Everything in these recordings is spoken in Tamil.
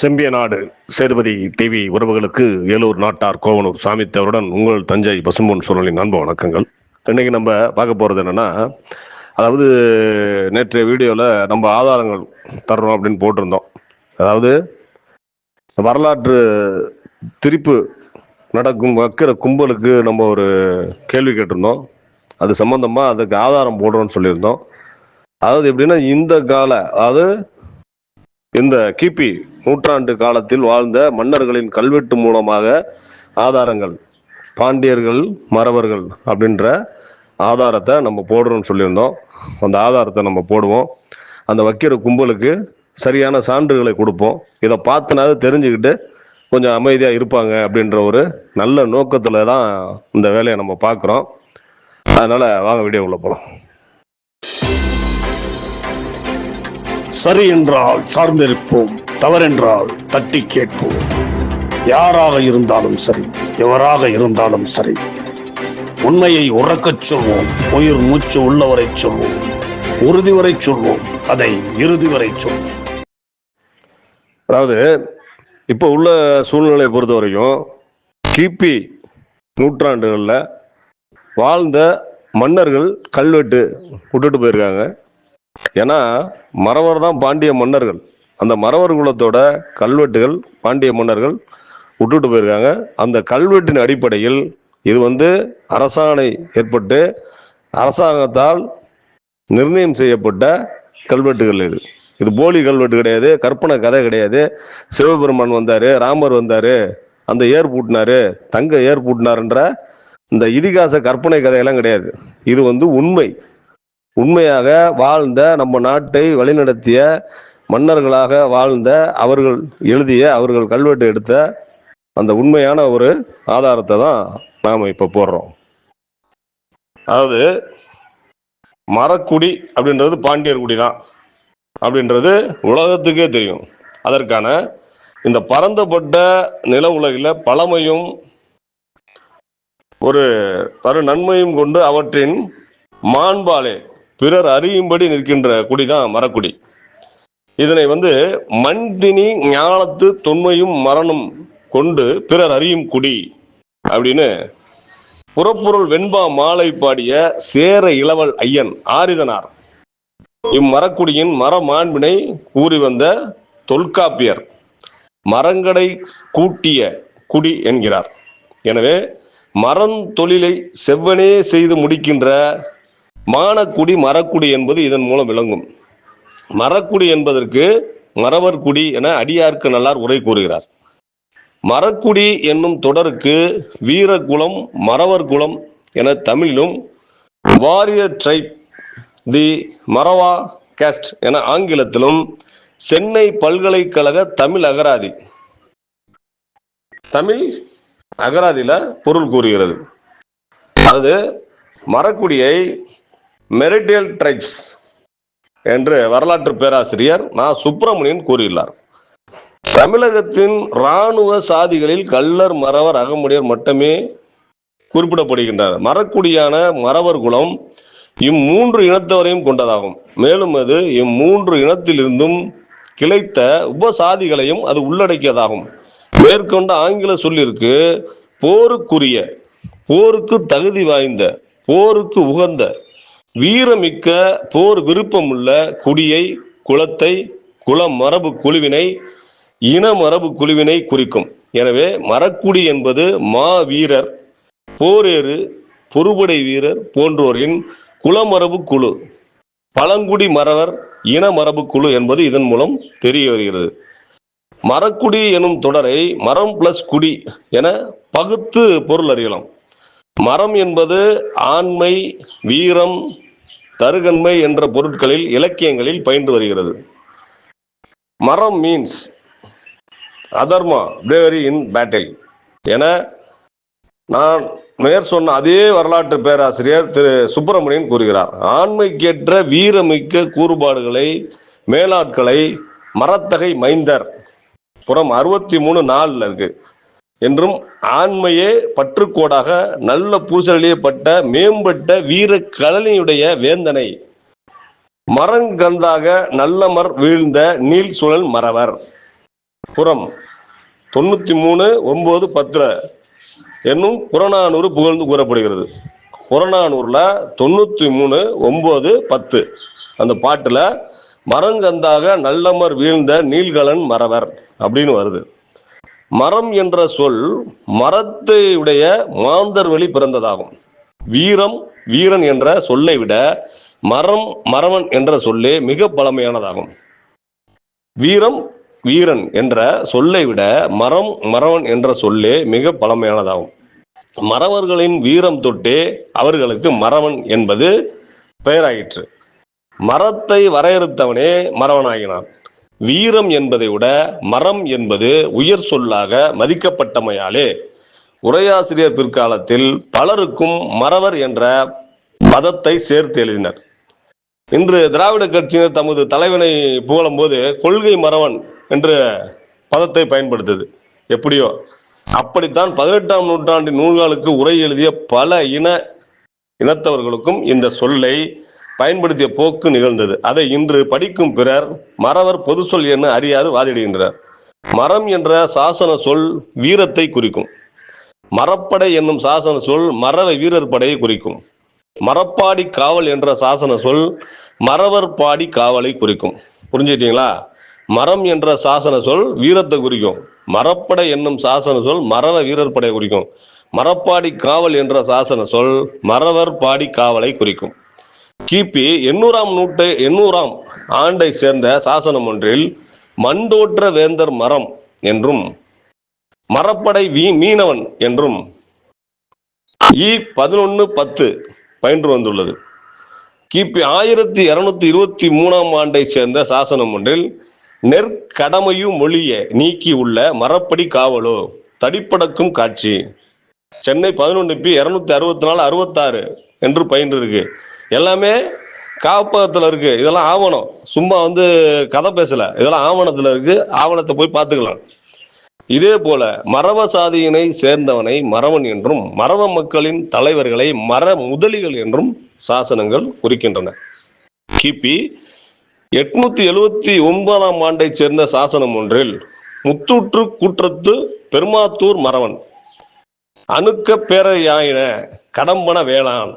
செம்பிய நாடு சேதுபதி டிவி உறவுகளுக்கு ஏலூர் நாட்டார் கோவனூர் சாமித்தவருடன் உங்கள் தஞ்சை பசும்பொன் சூழலின் அன்பு வணக்கங்கள். இன்னைக்கு நம்ம பார்க்க போகிறது என்னென்னா அதாவது நேற்றைய வீடியோவில் நம்ம ஆதாரங்கள் தர்றோம் அப்படின்னு போட்டிருந்தோம். அதாவது வரலாற்று திருப்பு நடக்கும் வைக்கிற கும்பலுக்கு நம்ம ஒரு கேள்வி கேட்டிருந்தோம். அது சம்பந்தமாக அதுக்கு ஆதாரம் போடுறோம்னு சொல்லியிருந்தோம். அதாவது எப்படின்னா இந்த கால அதாவது இந்த கிபி நூற்றாண்டு காலத்தில் வாழ்ந்த மன்னர்களின் கல்வெட்டு மூலமாக ஆதாரங்கள் பாண்டியர்கள் மறவர்கள் அப்படின்ற ஆதாரத்தை நம்ம போடுறோம்னு சொல்லியிருந்தோம். அந்த ஆதாரத்தை நம்ம போடுவோம். அந்த வைக்கிற கும்பலுக்கு சரியான சான்றுகளை கொடுப்போம். இதை பார்த்துனாவது தெரிஞ்சுக்கிட்டு கொஞ்சம் அமைதியாக இருப்பாங்க அப்படின்ற ஒரு நல்ல நோக்கத்தில் தான் இந்த வேலையை நம்ம பார்க்குறோம். அதனால் வாங்க வீடியோ உள்ள போகலாம் சரி என்றால் சார்ந்திருப்போம் தவறென்றால் தட்டி கேட்போம். யாராக இருந்தாலும் சரி எவராக இருந்தாலும் சரி உண்மையை உறக்கச் சொல்வோம் உயிர் மூச்சு உள்ளவரை சொல்வோம் உறுதி வரை சொல்வோம் அதை இறுதி வரை சொல்வோம். அதாவது இப்போ உள்ள சூழ்நிலையை பொறுத்த வரைக்கும் கிபி நூற்றாண்டுகளில் வாழ்ந்த மன்னர்கள் கல்வெட்டு விட்டுட்டு போயிருக்காங்க. ஏன்னா மறவர் தான் பாண்டிய மன்னர்கள். அந்த மறவர் குலத்தோட கல்வெட்டுகள் பாண்டிய மன்னர்கள் விட்டுட்டு போயிருக்காங்க. அந்த கல்வெட்டின் அடிப்படையில் இது வந்து அரசாணை ஏற்பட்டு அரசாங்கத்தால் நிர்ணயம் செய்யப்பட்ட கல்வெட்டுகள் இது. இது போலி கல்வெட்டு கிடையாது கற்பனை கதை கிடையாது. சிவபெருமான் வந்தாரு ராமர் வந்தாரு அந்த ஏர் பூட்டினாரு தங்க ஏர் பூட்டினாருன்ற இந்த இதிகாச கற்பனை கதையெல்லாம் கிடையாது. இது வந்து உண்மை. உண்மையாக வாழ்ந்த நம்ம நாட்டை வழிநடத்திய மன்னர்களாக வாழ்ந்த அவர்கள் எழுதிய அவர்கள் கல்வெட்டு எடுத்த அந்த உண்மையான ஒரு ஆதாரத்தை தான் நாம் இப்போ போடுறோம். அதாவது மரக்குடி அப்படின்றது பாண்டியர் குடி தான் அப்படின்றது உலகத்துக்கே தெரியும். அதற்கான இந்த பரந்தப்பட்ட நில உலகில் பழமையும் ஒரு தரு நன்மையும் கொண்டு அவற்றின் மாண்பாலே பிறர் அறியும்படி நிற்கின்ற குடிதான் மரக்குடி. இதனை வந்து மண்டினி ஞானத்து தொன்மையும் மரணம் கொண்டு பிறர் அறியும் குடி அப்படின்னு புறப்பொருள் வெண்பா மாலை பாடிய சேர இளவல் ஐயன் ஆரிதனார். இம்மரக்குடியின் மர மாண்பினை கூறி வந்த தொல்காப்பியர் மரங்கடை கூட்டிய குடி என்கிறார். எனவே மரம் தொழிலை செவ்வனே செய்து முடிக்கின்ற மானக்குடி மரக்குடி என்பது இதன் மூலம் விளங்கும். மரக்குடி என்பதற்கு மறவர்குடி என அடியார்க்கு நல்லார் உரை கூறுகிறார். மரக்குடி என்னும் தொடருக்கு வீரகுலம் மரவர் குலம் என தமிழிலும் warrior tribe the Marava caste என ஆங்கிலத்திலும் சென்னை பல்கலைக்கழக தமிழ் அகராதி. தமிழ் அகராதியில பொருள் கூறுகிறது. அது மரக்குடியை மெரிட்டியல் ட்ரைப்ஸ் என்று வரலாற்று பேராசிரியர் நா. சுப்பிரமணியன் கூறியுள்ளார். தமிழகத்தின் இராணுவ சாதிகளில் கள்ளர் மறவர் அகமுடையர் மட்டுமே குறிப்பிடப்படுகின்றனர். மரக்குடியான மறவர் குலம் இம்மூன்று இனத்தவரையும் கொண்டதாகும். மேலும் அது இம்மூன்று இனத்திலிருந்தும் கிளைத்த உபசாதிகளையும் அது உள்ளடக்கியதாகும். மேற்கொண்ட ஆங்கில சொல்லிற்கு போருக்குரிய போருக்கு தகுதி வாய்ந்த போருக்கு உகந்த வீரமிக்க போர் விருப்பமுள்ள குடியை குலத்தை குல மரபு குழுவினை இன மரபு குழுவினை குறிக்கும். எனவே மரக்குடி என்பது மா வீரர் போரேறு பொறுபடை வீரர் போன்றோரின் குலமரபு குழு. பழங்குடி மறவர் இன மரபு குழு என்பது இதன் மூலம் தெரிய வருகிறது. மரக்குடி எனும் தொடரை மரம் பிளஸ் குடி என பகுத்து பொருள் அறியலாம். மரம் என்பது ஆண்மை வீரம் தருகன்மை என்ற பொருட்களில் இலக்கியங்களில் பயின்று வருகிறது. மரம் மீன்ஸ் அதர்மா பிரேவரி இன் பேட்டில் என நான் மேற் சொன்ன அதே வரலாற்று பேராசிரியர் திரு சுப்பிரமணியன் கூறுகிறார். ஆண்மைக்கேற்ற வீரமிக்க கூறுபாடுகளை மேலாட்களை மரத்தகை மைந்தர். புறம் அறுபத்தி மூணு நாளில் இருக்கு. என்றும் ஆண்மையே பற்றுக்கோடாக நல்ல பூசலியப்பட்ட மேம்பட்ட வீர கலனியுடைய வேந்தனை. மரங்கந்தாக நல்லமர் வீழ்ந்த நீள் சுழல் மறவர். புறம் தொண்ணூத்தி மூணு ஒன்பது பத்துல என்னும் புறநானூறு புகழ்ந்து கூறப்படுகிறது. புறநானூர்ல தொண்ணூத்தி மூணு ஒன்பது பத்து. அந்த பாட்டுல மரங்கந்தாக நல்லமர் வீழ்ந்த நீல்கலன் மறவர் அப்படின்னு வருது. மரம் என்ற சொல் மரத்தை உடைய மாந்தர் வழி பிறந்ததாகும். வீரம் வீரன் என்ற சொல்லை விட மரம் மறவன் என்ற சொல்லே மிக பழமையானதாகும். வீரம் வீரன் என்ற சொல்லை விட மரம் மறவன் என்ற சொல்லே மிக பழமையானதாகும். மறவர்களின் வீரம் தொட்டே அவர்களுக்கு மறவன் என்பது பெயராயிற்று. மரத்தை வரையறுத்தவனே மறவனாகினான் வீரம் என்பதை விட மரம் என்பது உயர் சொல்லாக மதிக்கப்பட்டமையாலே உரையாசிரியர் பிற்காலத்தில் பலருக்கும் மறவர் என்ற பதத்தை சேர்த்து எழுதினர் இன்று திராவிட கட்சியினர் தமது தலைவனை புகழும்போது கொள்கை மறவன் என்ற பதத்தை பயன்படுத்தது எப்படியோ அப்படித்தான் பதினெட்டாம் நூற்றாண்டின் நூல்களுக்கு உரை எழுதிய பல இன இனத்தவர்களுக்கும் இந்த சொல்லை பயன்படுத்திய போக்கு நிகழ்ந்தது. அதை இன்று படிக்கும் பிறர் மறவர் பொது சொல் என அறியாது வாதிடுகின்றனர் மரம் என்ற சாசன சொல் வீரத்தை குறிக்கும். மரப்படை என்னும் சாசன சொல் மறவ வீரர் படையை குறிக்கும். மரப்பாடி காவல் என்ற சாசன சொல் மறவர் பாடி காவலை குறிக்கும். புரிஞ்சுக்கிட்டீங்களா? மரம் என்ற சாசன சொல் வீரத்தை குறிக்கும். மரப்படை என்னும் சாசன சொல் மறவ வீரர் படை குறிக்கும். மரப்பாடி காவல் என்ற சாசன சொல் மறவர் பாடி காவலை குறிக்கும். கிபி எண்ணூறாம் நூற்று எண்ணூறாம் ஆண்டை சேர்ந்த சாசனம் ஒன்றில் மண்டோற்ற வேந்தர் மரம் என்றும் மரப்படை வீ மீனவன் என்றும் இ பதினொன்னு பத்து பயின்று வந்துள்ளது. கிபி ஆயிரத்தி இருநூத்தி இருபத்தி மூணாம் ஆண்டை சேர்ந்த சாசனம் ஒன்றில் நெற்கடமையும் மொழிய நீக்கி உள்ள மரப்படி காவலோ தடிப்படக்கும் காட்சி. சென்னை பதினொன்று பி இருநூத்தி அறுபத்தி நாலு அறுபத்தாறு என்று பயின்று இருக்கு எல்லாமே காப்பகத்தில் இருக்கு. இதெல்லாம் ஆவணம். சும்மா வந்து கதை பேசல. இதெல்லாம் ஆவணத்தில் இருக்கு. ஆவணத்தை போய் பார்த்துக்கலாம். இதே போல மரவ சாதியினை சேர்ந்தவனை மறவன் என்றும் மரவ மக்களின் தலைவர்களை மர முதலிகள் என்றும் சாசனங்கள் குறிக்கின்றன. கிபி எட்நூத்தி எழுவத்தி ஒன்பதாம் ஆண்டைச் சேர்ந்த சாசனம் ஒன்றில் முத்தூற்று கூற்றத்து பெருமாத்தூர் மறவன் அணுக்க பேரையாயின கடம்பன வேளாண்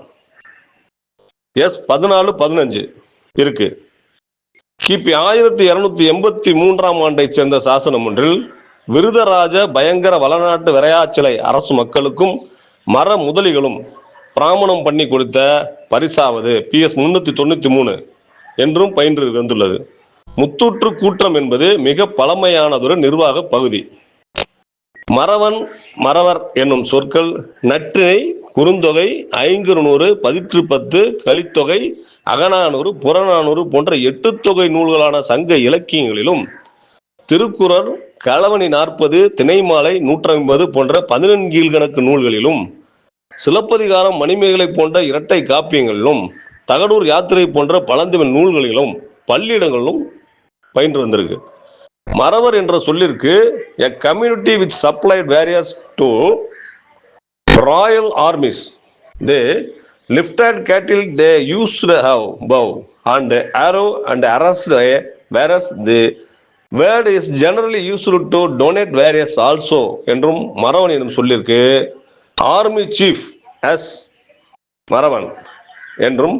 எஸ் பதினாலு பதினஞ்சு. இருக்கு. கிபி ஆயிரத்தி இருநூத்தி எண்பத்தி மூன்றாம் ஆண்டைச் சேர்ந்த சாசனம் ஒன்றில் விருதராஜ பயங்கர வளநாட்டு விரையாச்சலை அரசு மக்களுக்கும் மர முதலிகளும் பிராமணம் பண்ணி கொடுத்த பரிசாவது பி எஸ் முன்னூத்தி தொண்ணூத்தி மூணு என்றும் பயின்று வந்துள்ளது. முத்தூற்று கூற்றம் என்பது மிக பழமையானதொரு நிர்வாக பகுதி. மறவன் மறவர் என்னும் சொற்கள் நற்றினை குறுந்தொகை ஐங்குறுநூறு பதிற்று பத்து கலித்தொகை அகநானூறு புறநானூறு போன்ற எட்டு தொகை நூல்களான சங்க இலக்கியங்களிலும் திருக்குறள் களவணி நாற்பது திணைமாலை நூற்றம்பது போன்ற பதினெண்கீழ்கணக்கு நூல்களிலும் சிலப்பதிகாரம் மணிமேகலை போன்ற இரட்டை காப்பியங்களிலும் தகடூர் யாத்திரை போன்ற பழந்தமிழ் நூல்களிலும் பள்ளியிடங்களிலும் பயின்று வந்திருக்கு மறவர் என்ற சொல்லிற்கு a community which supplied warriors to royal armies they lifted cattle they use have bow and arrow and arrows warriors the word is generally used to denote warriors also என்றும் மரவன் என்னும் சொல்லியிருக்கு. ஆர்மி சீஃப் எஸ் மறவன் என்றும்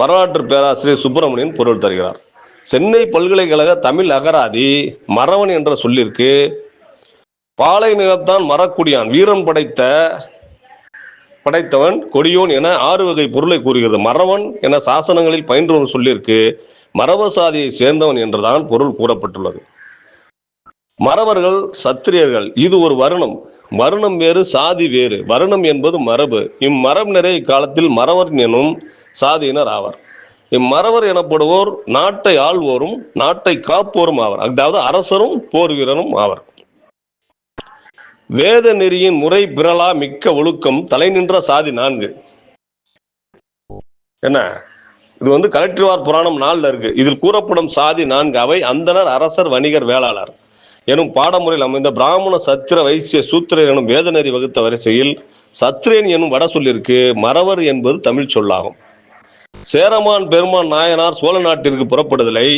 வரலாற்று பேராசிரியர் சுப்பிரமணியன் பொருள் தருகிறார். சென்னை பல்கலைக்கழக தமிழ் அகராதி மரவன் என்ற சொல்லிற்கு பாலை நிலத்தான் மறக்குடியான் வீரன் படைத்த படைத்தவன் கொடியோன் என ஆறு வகை பொருளை கூறுகிறது. மறவன் என சாசனங்களில் பயின்றவன் சொல்லியிருக்கு சொல்லிற்கு சாதியை சேர்ந்தவன் என்றுதான் பொருள் கூறப்பட்டுள்ளது. மறவர்கள் சத்திரியர்கள். இது ஒரு வருணம். வருணம் வேறு சாதி வேறு. வருணம் என்பது மரபு. இம்மரபு நிறைய காலத்தில் மறவர் எனும் சாதியினர் ஆவார். இம்மறவர் எனப்படுவோர் நாட்டை ஆள்வோரும் நாட்டை காப்போரும் ஆவர். அதாவது அரசரும் போர் வீரரும் ஆவர். வேத நெறியின் முறை பிறலா மிக்க ஒழுக்கம் தலை நின்ற சாதி நான்கு. என்ன? இது வந்து கலெக்டர்வார் புராணம் நாளில் இருக்கு. இதில் கூறப்படும் சாதி நான்கு. அவை அந்தனர் அரசர் வணிகர் வேளாளர் எனும் பாடமுறையில் அமைந்த பிராமண சத்திர வைசிய சூத்திரர் எனும் வேதநெறி வகுத்த வரிசையில் சத்திரன் எனும் வட சொல்லிற்கு மறவர் என்பது தமிழ் சொல்லாகும். சேரமான் பெருமான் நாயனார் சோழ நாட்டிற்கு புறப்படுதலை.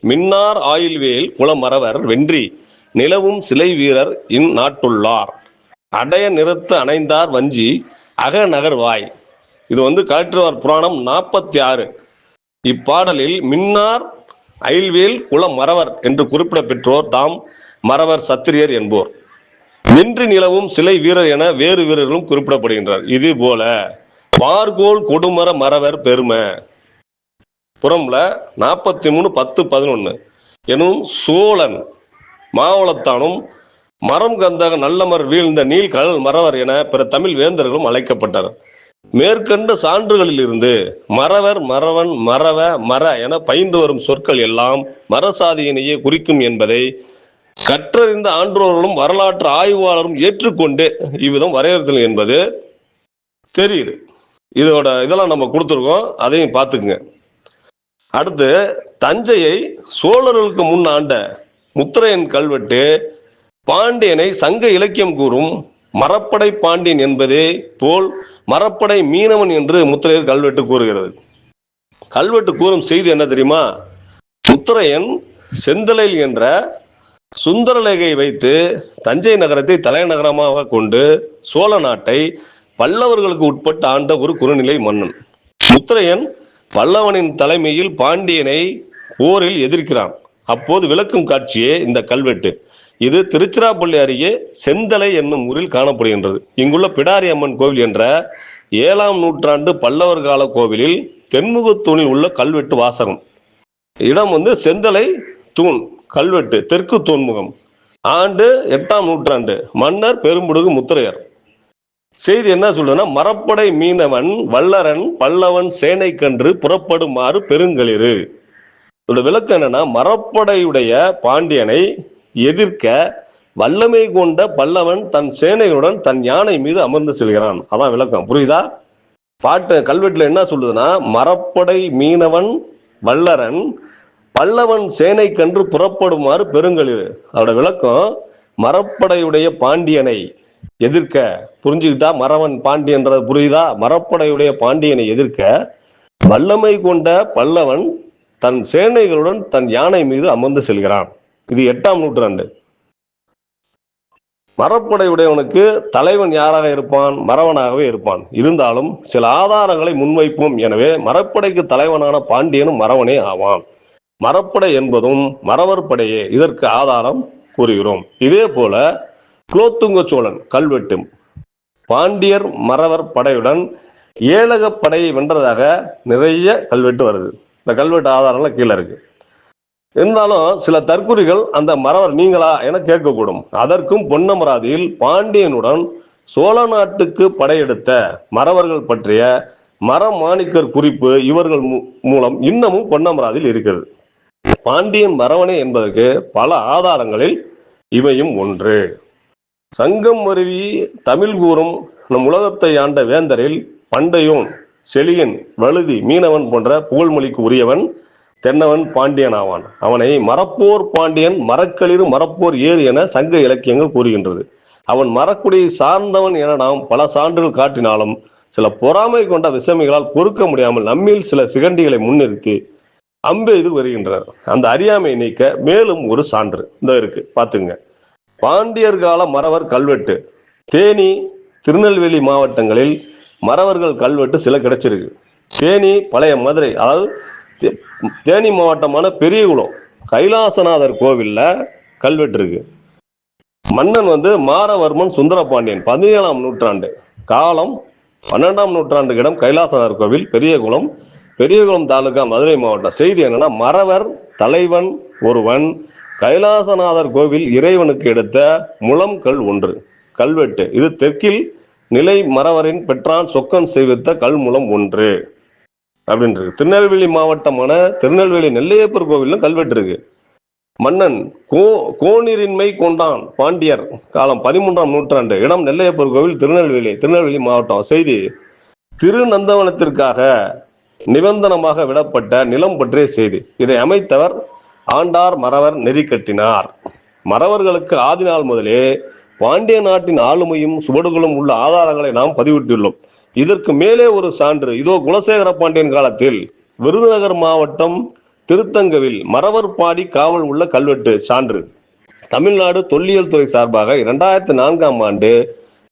மின்னார் ஆயில்வேல் குலமறவர் வென்றி நிலவும் சிலை வீரர் இந்நாட்டுள்ளார். அடைய நிறுத்து அணைந்தார் வஞ்சி அக நகர்வாய். இது வந்து கலெக்டர் புராணம் நாற்பத்தி ஆறு இப்பாடலில் மின்னார் அயில்வேல் குல மறவர் என்று குறிப்பிடப்பெற்றோர் தாம் மறவர் சத்திரியர் என்போர். வென்று நிலவும் சிலை வீரர் என வேறு வீரர்களும் குறிப்பிடப்படுகின்றனர். இது போல வார்கோல் கொடுமர மறவர் பெருமை. புறம்ல நாற்பத்தி மூணு பத்து பதினொன்று எனும் சோழன் மாவளத்தானும் மரம் கந்தக நல்லமர் வீழ்ந்த நீல் கடல் மறவர் என பிற தமிழ் வேந்தர்களும் அழைக்கப்பட்டனர். மேற்கண்ட சான்றுகளில் இருந்து மறவர் மறவன் மறவ மர என பயின்று வரும் சொற்கள் எல்லாம் மரசாதியினையே குறிக்கும் என்பதை கற்றறிந்த ஆன்றோர்களும் வரலாற்று ஆய்வாளரும் ஏற்றுக்கொண்டு இவ்விதம் வரையறுத்தல் என்பது தெரியுது. இதோட இதெல்லாம் நம்ம கொடுத்துருக்கோம். அதையும் பார்த்துக்குங்க. அடுத்து தஞ்சையை சோழர்களுக்கு முன் ஆண்ட முத்திரையன் கல்வெட்டு பாண்டியனை சங்க இலக்கியம் கூறும் மரப்படை பாண்டியன் என்பதே போல் மரப்படை மீனவன் என்று முத்திரையர் கல்வெட்டு கூறுகிறது. கல்வெட்டு கூறும் செய்தி என்ன தெரியுமா? முத்திரையன் செந்தலையில் என்ற சுந்தரலேகை வைத்து தஞ்சை நகரத்தை தலைநகரமாக கொண்டு சோழ நாட்டை பல்லவர்களுக்கு உட்பட்டு ஆண்ட ஒரு குறுநிலை மன்னன். முத்திரையன் பல்லவனின் தலைமையில் பாண்டியனை போரில் எதிர்க்கிறான். அப்போது விளக்கும் காட்சியே இந்த கல்வெட்டு. இது திருச்சிராப்பள்ளி அருகே செந்தலை என்னும் ஊரில் காணப்படுகின்றது. இங்குள்ள பிடாரி அம்மன் கோவில் என்ற ஏழாம் நூற்றாண்டு பல்லவர் கால கோவிலில் தென்முகத்தூணில் உள்ள கல்வெட்டு வாசகம். இடம் வந்து செந்தலை தூண் கல்வெட்டு தெற்கு தூண்முகம். ஆண்டு எட்டாம் நூற்றாண்டு மன்னர் பெரும்புடுகு முத்திரையர். செய்தி என்ன சொல்றதுன்னா மரப்படை மீனவன் வல்லரன் பல்லவன் சேனைக்கன்று புறப்படுமாறு பெருங்களிரு இதோட விளக்கம் என்னன்னா மரப்படையுடைய பாண்டியனை எதிர்க்க வல்லமை கொண்ட பல்லவன் தன் சேனைகளுடன் தன் யானை மீது அமர்ந்து செல்கிறான். அதான் விளக்கம். புரியுதா? பாட்டு கல்வெட்டுல என்ன சொல்லுதுன்னா மரப்படை மீனவன் வல்லரன் பல்லவன் சேனை கன்று புறப்படுமாறு பெருங்களிரு அதோட விளக்கம் மரப்படையுடைய பாண்டியனை எதிர்க்க புரிஞ்சுக்கிட்டா? மறவன் பாண்டியன்றது புரியுதா? மரப்படையுடைய பாண்டியனை எதிர்க்க வல்லமை கொண்ட பல்லவன் தன் சேனைகளுடன் தன் யானை மீது அமர்ந்து செல்கிறான். இது எட்டாம் நூற்றாண்டு. மரப்படையுடையவனுக்கு தலைவன் யாராக இருப்பான்? மறவனாகவே இருப்பான். இருந்தாலும் சில ஆதாரங்களை முன்வைப்போம். எனவே மரப்படைக்கு தலைவனான பாண்டியனும் மறவனே ஆவான். மரப்படை என்பதும் மறவர் படையே. இதற்கு ஆதாரம் கூறுகிறோம். இதே போல குலோத்துங்க சோழன் கல்வெட்டும் பாண்டியர் மறவர் படையுடன் ஏழகப்படையை படையை வென்றதாக நிறைய கல்வெட்டு வருது. இந்த கல்வெட்டு ஆதாரம்லாம் கீழே இருக்கு. இருந்தாலும் சில தற்குறிகள் அந்த மறவர் நீங்களா என கேட்கக்கூடும். அதற்கும் பொன்னமராதியில் பாண்டியனுடன் சோழ நாட்டுக்கு படையெடுத்த மறவர்கள் பற்றிய மரமாணிக்கர் குறிப்பு இவர்கள் மூ- மூலம் இன்னமும் பொன்னமராதியில் இருக்கிறது. பாண்டியன் மரவணை என்பதற்கு பல ஆதாரங்களில் இவையும் ஒன்று. சங்கம் மருவி தமிழ் கூறும் நம் உலகத்தை ஆண்ட வேந்தரில் பண்டையோன் செழியன் வழுதி மீனவன் போன்ற புகழ்மொழிக்கு உரியவன் தென்னவன் பாண்டியன் ஆவான். அவனை மரப்போர் பாண்டியன் மரக்களிறு மரப்போர் ஏறு என சங்க இலக்கியங்கள் கூறுகின்றது. அவன் மரக்குடியை சார்ந்தவன் என நாம் பல சான்றுகள் காட்டினாலும் சில பொறாமை கொண்ட விசமிகளால் பொறுக்க முடியாமல் நம்மில் சில சிகண்டிகளை முன்னிறுத்தி அம்பெய்து வருகின்றனர். அந்த அறியாமை நீக்க மேலும் ஒரு சான்று இந்த இருக்கு பாத்துங்க பாண்டியர் கால மறவர் கல்வெட்டு தேனி திருநெல்வேலி மாவட்டங்களில் மறவர்கள் கல்வெட்டு சில கிடைச்சிருக்கு. தேனி பழைய மதுரை அதாவது தே- தேனி மாவட்டமான பெரியகுளம் கைலாசநாதர் கோவில்ல கல்வெட்டு இருக்கு மன்னன் வந்து மாரவர்மன் சுந்தரபாண்டியன் பதினேழாம் நூற்றாண்டு காலம் பன்னெண்டாம் நூற்றாண்டு இடம் கைலாசநாதர் கோவில் பெரியகுளம். பெரியகுளம் தாலுகா மதுரை மாவட்டம். செய்தி என்னன்னா மறவர் தலைவன் ஒருவன் கைலாசநாதர் கோவில் இறைவனுக்கு எடுத்த முளம் கல் ஒன்று கல்வெட்டு. இது தெற்கில் நிலை மறவரின் பெற்றான் சொக்கன் செய்வித்த கல்முலம் ஒன்று அப்படின்னு இருக்கு திருநெல்வேலி மாவட்டமான திருநெல்வேலி நெல்லையப்பர் கோவிலும் கல்வெட்டு இருக்கு மன்னன் கோ கோணிரின்மை கொண்டான் பாண்டியர் காலம் பதிமூன்றாம் நூற்றாண்டு. இடம் நெல்லையப்பர் கோவில் திருநெல்வேலி திருநெல்வேலி மாவட்டம். செய்தி திருநந்தவனத்திற்காக நிபந்தனமாக விடப்பட்ட நிலம் பற்றிய செய்தி. இதை அமைத்தவர் ஆண்டார் மறவர் நெறி கட்டினார். மறவர்களுக்கு ஆதிநாள் முதலே பாண்டிய நாட்டின் ஆளுமையும் சுவடுகளும் உள்ள ஆதாரங்களை நாம் பதிவிட்டுள்ளோம். இதற்கு மேலே ஒரு சான்று. இதோ குலசேகர பாண்டியன் காலத்தில் விருதுநகர் மாவட்டம் திருத்தங்கவில் மரவர்பாடி காவல் உள்ள கல்வெட்டு சான்று. தமிழ்நாடு தொல்லியல் துறை சார்பாக இரண்டாயிரத்தி நான்காம் ஆண்டு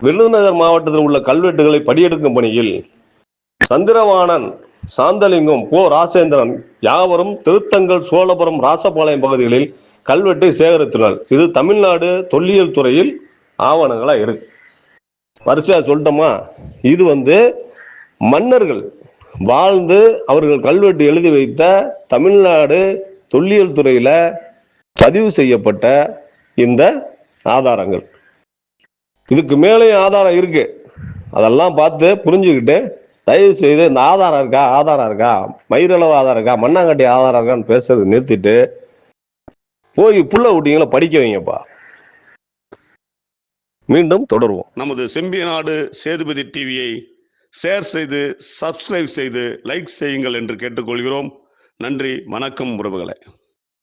விருதுநகர் மாவட்டத்தில் உள்ள கல்வெட்டுகளை படியெடுக்கும் பணியில் சந்திரவாணன் சாந்தலிங்கம் போ ராசேந்திரன் யாவரும் திருத்தங்கல் சோழபுரம் ராசபாளையம் பகுதிகளில் கல்வெட்டை சேகரித்துள்ளனர். இது தமிழ்நாடு தொல்லியல் துறையில் ஆவணங்களாக இருக்கு. வரிசையாக சொல்லட்டோமா? இது வந்து மன்னர்கள் வாழ்ந்து அவர்கள் கல்வெட்டு எழுதி வைத்த தமிழ்நாடு தொல்லியல் துறையில் பதிவு செய்யப்பட்ட இந்த ஆதாரங்கள். இதுக்கு மேலே ஆதாரம் இருக்கு. அதெல்லாம் பார்த்து புரிஞ்சுக்கிட்டு தயவு செய்து இந்த ஆதாரம் இருக்கா ஆதாரம் இருக்கா மயிரளவு ஆதாரம் இருக்கா மண்ணாங்கட்டி ஆதாரம் இருக்கான்னு பேசுறது நிறுத்திட்டு போய் புள்ள விட்டீங்களா படிக்க வைங்கப்பா. மீண்டும் தொடருவோம். நமது செம்பியநாடு சேதுபதி டிவியை ஷேர் செய்து சப்ஸ்கிரைப் செய்து லைக் செய்யுங்கள் என்று கேட்டுக்கொள்கிறோம். நன்றி வணக்கம் உறவுகளை.